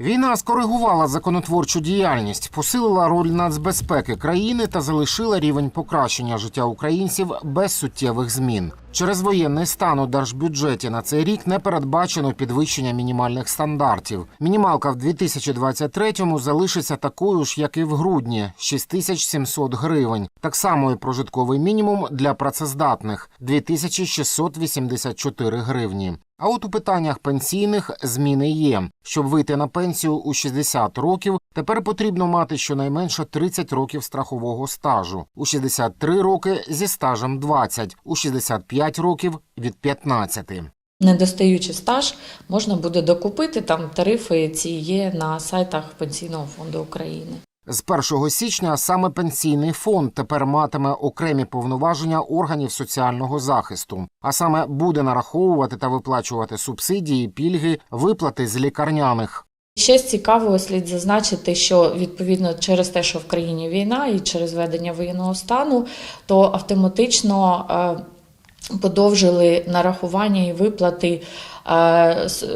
Війна скоригувала законотворчу діяльність, посилила роль нацбезпеки країни та залишила рівень покращення життя українців без суттєвих змін. Через воєнний стан у держбюджеті на цей рік не передбачено підвищення мінімальних стандартів. Мінімалка в 2023-му залишиться такою ж, як і в грудні 6700 гривень. Так само і прожитковий мінімум для працездатних 2684 гривні. А от у питаннях пенсійних зміни є. Щоб вийти на пенсію у 60 років, тепер потрібно мати щонайменше 30 років страхового стажу, у 63 роки зі стажем 20, у 65 років від 15. Недостаючий стаж можна буде докупити. Там тарифи ці є на сайтах Пенсійного фонду України. З 1 січня саме пенсійний фонд тепер матиме окремі повноваження органів соціального захисту, а саме буде нараховувати та виплачувати субсидії, пільги, виплати з лікарняних. Ще з цікавого слід зазначити, що відповідно через те, що в країні війна і через введення воєнного стану, то автоматично е, подовжили нарахування і виплати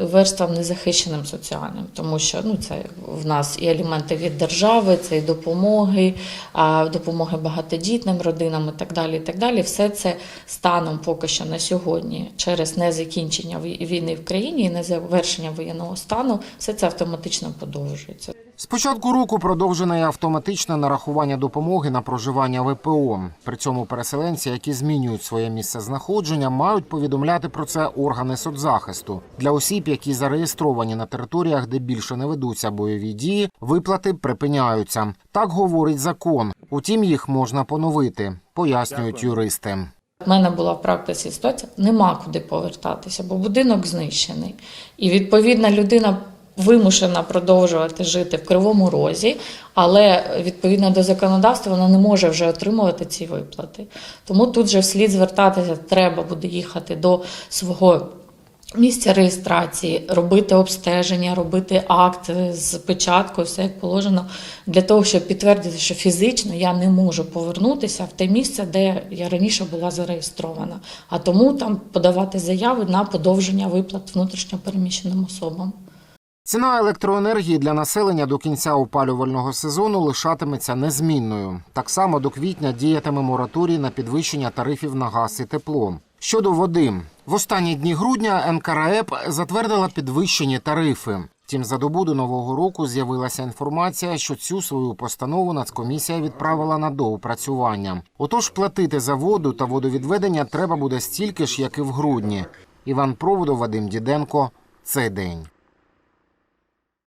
верствам незахищеним соціальним, тому що ну це в нас і аліменти від держави, це і допомоги, допомоги багатодітним родинам і так далі. І так далі. Все це станом поки що на сьогодні, через незакінчення війни в країні і незавершення воєнного стану, все це автоматично подовжується. З початку року продовжене автоматичне нарахування допомоги на проживання ВПО. При цьому переселенці, які змінюють своє місце знаходження, мають повідомляти про це органи соцзахисту. Для осіб, які зареєстровані на територіях, де більше не ведуться бойові дії, виплати припиняються. Так говорить закон. Утім, їх можна поновити, пояснюють юристи. У мене була в практиці ситуація, нема куди повертатися, бо будинок знищений. І відповідна людина вимушена продовжувати жити в Кривому Розі, але відповідно до законодавства вона не може вже отримувати ці виплати. Тому тут же вслід звертатися треба буде їхати до свого. Місця реєстрації, робити обстеження, робити акт з печаткою, все як положено, для того, щоб підтвердити, що фізично я не можу повернутися в те місце, де я раніше була зареєстрована. А тому там подавати заяви на подовження виплат внутрішньопереміщеним особам. Ціна електроенергії для населення до кінця опалювального сезону лишатиметься незмінною. Так само до квітня діятиме мораторій на підвищення тарифів на газ і тепло. Щодо води, в останні дні грудня НКРЕП затвердила підвищені тарифи. Втім, за добу до нового року з'явилася інформація, що цю свою постанову Нацкомісія відправила на доопрацювання. Отож, платити за воду та водовідведення треба буде стільки ж, як і в грудні. Іван Проводов, Вадим Діденко. Цей день.